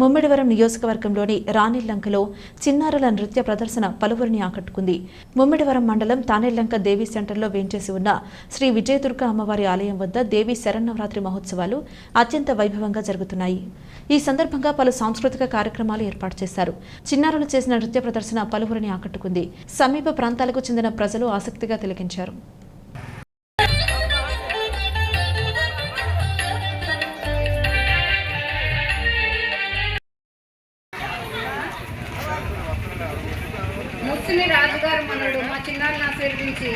ముమ్మిడివరం నియోజకవర్గంలోని రాణిల్లంకలో చిన్నారుల నృత్య ప్రదర్శన పలువురిని ఆకట్టుకుంది. ముమ్మిడివరం మండలం తానెల్లంక దేవీ సెంటర్లో వేంచేసి ఉన్న శ్రీ విజయదుర్గ అమ్మవారి ఆలయం వద్ద దేవీ శరన్నవరాత్రి మహోత్సవాలు అత్యంత వైభవంగా జరుగుతున్నాయి. ఈ సందర్భంగా పలు సాంస్కృతిక కార్యక్రమాలు ఏర్పాటు చేశారు. చిన్నారులు చేసిన నృత్య ప్రదర్శన పలువురిని ఆకట్టుకుంది. సమీప ప్రాంతాలకు చెందిన ప్రజలు ఆసక్తిగా తిలకించారు. ముస్లిం రాజుగారు మనడు మా చిన్నారిని ఆశీర్వదించి